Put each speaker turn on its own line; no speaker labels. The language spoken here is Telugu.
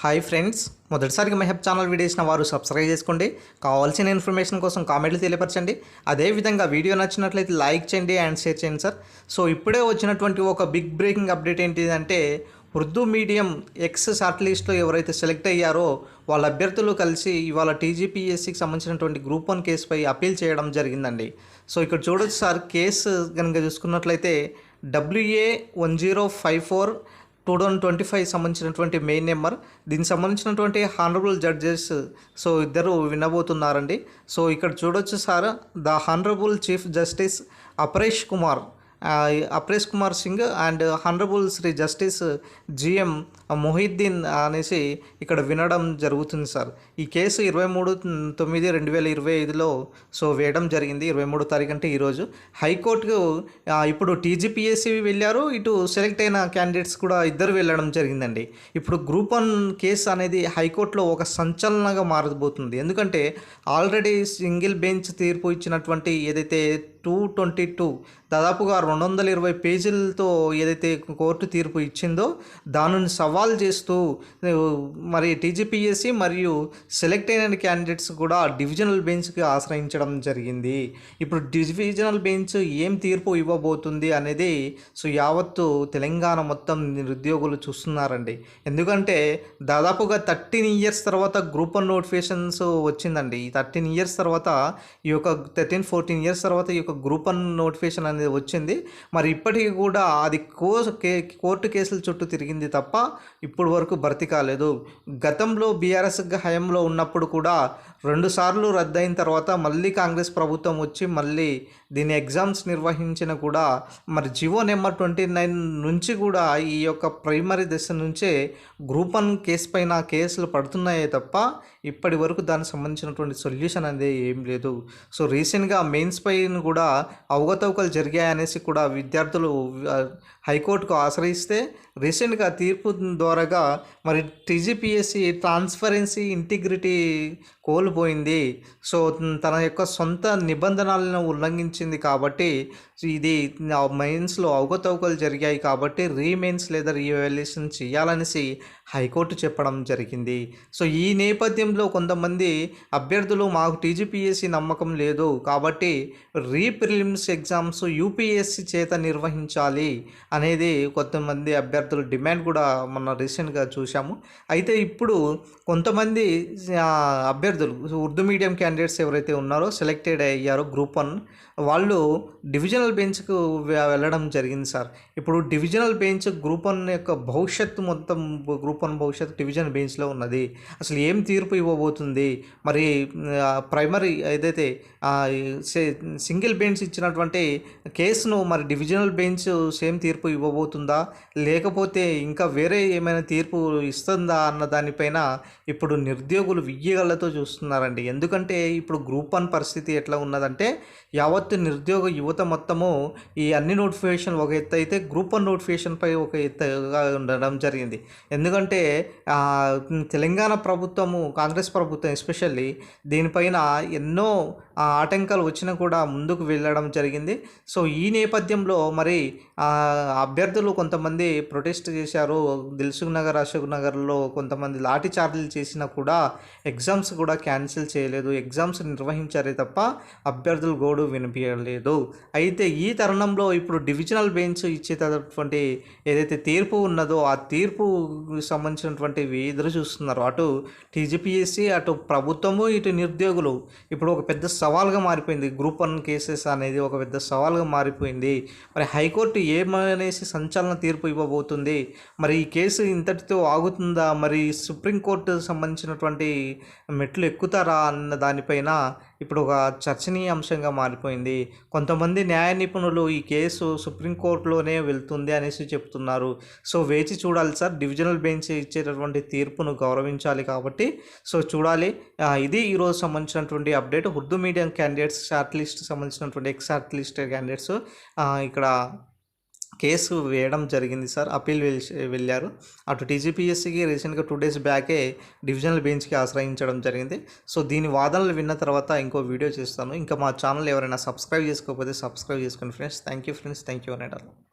హాయ్ ఫ్రెండ్స్ మొదటిసారిగా మెహబ్ ఛానల్ వీడియోసిన వారు సబ్స్క్రైబ్ చేసుకోండి. కావాల్సిన ఇన్ఫర్మేషన్ కోసం కామెంట్లు తెలియపరచండి. అదేవిధంగా వీడియో నచ్చినట్లయితే లైక్ చేయండి అండ్ షేర్ చేయండి సార్ సో ఇప్పుడే వచ్చినటువంటి ఒక బిగ్ బ్రేకింగ్ అప్డేట్ ఏంటిదంటే ఉర్దూ మీడియం ఎక్స్ షార్ట్ లిస్ట్లో ఎవరైతే సెలెక్ట్ అయ్యారో వాళ్ళ అభ్యర్థులు కలిసి ఇవాళ టీజీపీఎస్సికి సంబంధించినటువంటి గ్రూప్ వన్ కేసుపై అప్పీల్ చేయడం జరిగిందండి. సో ఇక్కడ చూడొచ్చు సార్ కేసు కనుక చూసుకున్నట్లయితే WA one zero five four two thousand twenty five సంబంధించినటువంటి మెయిన్ నెంబర్. దీనికి సంబంధించినటువంటి హానరబుల్ జడ్జెస్ సో ఇద్దరు వినబోతున్నారండి. సో ఇక్కడ చూడొచ్చు sir the honourable chief justice Aparesh Kumar. Apresh Kumar Singh and honourable Shri justice GM Mohiuddin అనేసి ఇక్కడ వినడం జరుగుతుంది సార్. ఈ కేసు ఇరవై మూడు తొమ్మిది రెండు వేల ఇరవై ఐదులో సో వేయడం జరిగింది. ఇరవై మూడో తారీఖు అంటే ఈరోజు హైకోర్టుకు ఇప్పుడు టీజీపీఎస్సీ వెళ్ళారు. ఇటు సెలెక్ట్ అయిన క్యాండిడేట్స్ కూడా ఇద్దరు వెళ్ళడం జరిగిందండి. ఇప్పుడు గ్రూప్ వన్ కేసు అనేది హైకోర్టులో ఒక సంచలనంగా మారబోతుంది. ఎందుకంటే ఆల్రెడీ సింగిల్ బెంచ్ తీర్పు ఇచ్చినటువంటి ఏదైతే టూ ట్వంటీ టూ దాదాపుగా రెండు వందల ఇరవై పేజీలతో ఏదైతే కోర్టు తీర్పు ఇచ్చిందో దానిని సవాల్ చేస్తూ మరి టీజీపీఎస్సీ మరియు సెలెక్ట్ అయిన క్యాండిడేట్స్ కూడా డివిజనల్ బెంచ్కి ఆశ్రయించడం జరిగింది. ఇప్పుడు డివిజనల్ బెంచ్ ఏం తీర్పు ఇవ్వబోతుంది అనేది సో యావత్తు తెలంగాణ మొత్తం నిరుద్యోగులు చూస్తున్నారండి. ఎందుకంటే దాదాపుగా థర్టీన్ ఇయర్స్ తర్వాత గ్రూప్ వన్ నోటిఫికేషన్స్ వచ్చిందండి. ఈ థర్టీన్ ఇయర్స్ తర్వాత ఈ యొక్క థర్టీన్ ఫోర్టీన్ ఇయర్స్ తర్వాత ఈ ఒక గ్రూప్ వన్ నోటిఫికేషన్ అనేది వచ్చింది. మరి ఇప్పటికీ కూడా అది కో కే కోర్టు కేసుల చుట్టూ తిరిగింది తప్ప ఇప్పుడు వరకు భర్తీ కాలేదు. గతంలో బీఆర్ఎస్ హయాంలో ఉన్నప్పుడు కూడా రెండుసార్లు రద్దయిన తర్వాత మళ్ళీ కాంగ్రెస్ ప్రభుత్వం వచ్చి మళ్ళీ దీని ఎగ్జామ్స్ నిర్వహించిన కూడా మరి జివో నెంబర్ ట్వంటీ నైన్ నుంచి కూడా ఈ యొక్క ప్రైమరీ దశ నుంచే గ్రూప్ వన్ కేసు పైన కేసులు పడుతున్నాయే తప్ప ఇప్పటి వరకు దానికి సంబంధించినటువంటి సొల్యూషన్ అనేది ఏం లేదు. సో రీసెంట్గా మెయిన్స్ పైన కూడా అవగతవకలు జరిగాయనేసి కూడా విద్యార్థులు హైకోర్టుకు ఆశ్రయిస్తే రీసెంట్గా తీర్పు ద్వారాగా మరి టీజీపీఎస్సీ ట్రాన్స్పరెన్సీ ఇంటిగ్రిటీ కోల్పోయింది. సో తన యొక్క సొంత నిబంధనలను ఉల్లంఘించింది కాబట్టి ఇది మెయిన్స్లో అవకతవకలు జరిగాయి కాబట్టి రీమెయిన్స్ లేదా రీవాల్యుయేషన్ చేయాలనేసి హైకోర్టు చెప్పడం జరిగింది. సో ఈ నేపథ్యంలో కొంతమంది అభ్యర్థులు మాకు టీజీపీఎస్సీ నమ్మకం లేదు కాబట్టి రీప్రిలిమ్స్ ఎగ్జామ్స్ యూపీఎస్సీ చేత నిర్వహించాలి అనేది కొంతమంది అభ్యర్థుల డిమాండ్ కూడా మొన్న రీసెంట్గా చూసాము అయితే ఇప్పుడు కొంతమంది అభ్యర్థులు అభ్యర్థులు. ఉర్దూ మీడియం క్యాండిడేట్స్ ఎవరైతే ఉన్నారో సెలెక్టెడ్ అయ్యారో గ్రూప్ వన్ వాళ్ళు డివిజనల్ బెంచ్కు వెళ్ళడం జరిగింది సార్. ఇప్పుడు డివిజనల్ బెంచ్ గ్రూప్ వన్ యొక్క భవిష్యత్తు మొత్తం గ్రూప్ వన్ భవిష్యత్తు డివిజన్ బెంచ్లో ఉన్నది. అసలు ఏం తీర్పు ఇవ్వబోతుంది? మరి ప్రైమరీ ఏదైతే సే- సింగిల్ బెంచ్ ఇచ్చినటువంటి కేసును మరి డివిజనల్ బెంచ్ సేమ్ తీర్పు ఇవ్వబోతుందా? లేకపోతే ఇంకా వేరే ఏమైనా తీర్పు ఇస్తుందా అన్న దానిపైన ఇప్పుడు నిరుద్యోగులు వియ్యగళ్ళతో చూస్తున్నారండి. ఎందుకంటే ఇప్పుడు గ్రూప్ వన్ పరిస్థితి ఎట్లా ఉన్నదంటే యావత్తు నిరుద్యోగ యువత మొత్తము ఈ అన్ని నోటిఫికేషన్ ఒక ఎత్తు అయితే గ్రూప్ వన్ నోటిఫికేషన్పై ఒక ఎత్తుగా ఉండడం జరిగింది. ఎందుకంటే తెలంగాణ ప్రభుత్వము కాంగ్రెస్ ప్రభుత్వం ఎస్పెషల్లీ దీనిపైన ఎన్నో ఆటంకాలు వచ్చినా కూడా ముందుకు వెళ్ళడం జరిగింది. సో ఈ నేపథ్యంలో మరి అభ్యర్థులు కొంతమంది ప్రొటెస్ట్ చేశారు. దిల్సుఖ్ నగర్ అశోక్ నగర్లో కొంతమంది లాఠీ చార్జీలు చేసినా కూడా ఎగ్జామ్స్ కూడా క్యాన్సిల్ చేయలేదు. ఎగ్జామ్స్ నిర్వహించారే తప్ప అభ్యర్థులు గోడు వినిపించలేదు. అయితే ఈ తరుణంలో ఇప్పుడు డివిజనల్ బెంచ్ ఇచ్చేటటువంటి ఏదైతే తీర్పు ఉన్నదో ఆ తీర్పు సంబంధించినటువంటి ఎదురు చూస్తున్నారు. అటు టీజీపీఎస్సీ అటు ప్రభుత్వము ఇటు నిరుద్యోగులు. ఇప్పుడు ఒక పెద్ద సవాల్గా మారిపోయింది. గ్రూప్ వన్ కేసెస్ అనేది ఒక పెద్ద సవాల్గా మారిపోయింది. మరి హైకోర్టు ఏమనేసి సంచలన తీర్పు ఇవ్వబోతుంది? మరి ఈ కేసు ఇంతటితో ఆగుతుందా? మరి సుప్రీంకోర్టు సంబంధించినటువంటి మెట్లు ఎక్కుతారా అన్న దానిపైన ఇప్పుడు ఒక చర్చనీయాంశంగా మారిపోయింది. కొంతమంది న్యాయ నిపుణులు ఈ కేసు సుప్రీంకోర్టులోనే వెళ్తుంది అనేసి చెప్తున్నారు. సో వేచి చూడాలి సార్. డివిజనల్ బెంచ్ ఇచ్చేటటువంటి తీర్పును గౌరవించాలి కాబట్టి. సో చూడాలి. ఇది ఈరోజు సంబంధించినటువంటి update. Urdu medium candidates short list సంబంధించినటువంటి ఎక్స్ షార్ట్ లిస్ట్ క్యాండిడేట్స్ ఇక్కడ కేసు వేయడం జరిగింది సార్. అప్పీల్ వెళ్ళారు. అటు టీజీపీఎస్సీకి రీసెంట్గా టూ డేస్ బ్యాకే డివిజనల్ బెంచ్కి ఆశ్రయించడం జరిగింది. సో దీని వాదనలు విన్న తర్వాత ఇంకో వీడియో చేస్తాను. ఇంకా మా ఛానల్ ఎవరైనా సబ్స్క్రైబ్ చేసుకోకపోతే సబ్స్క్రైబ్ చేసుకోండి friends. Thank you friends. Thank you అనేటారు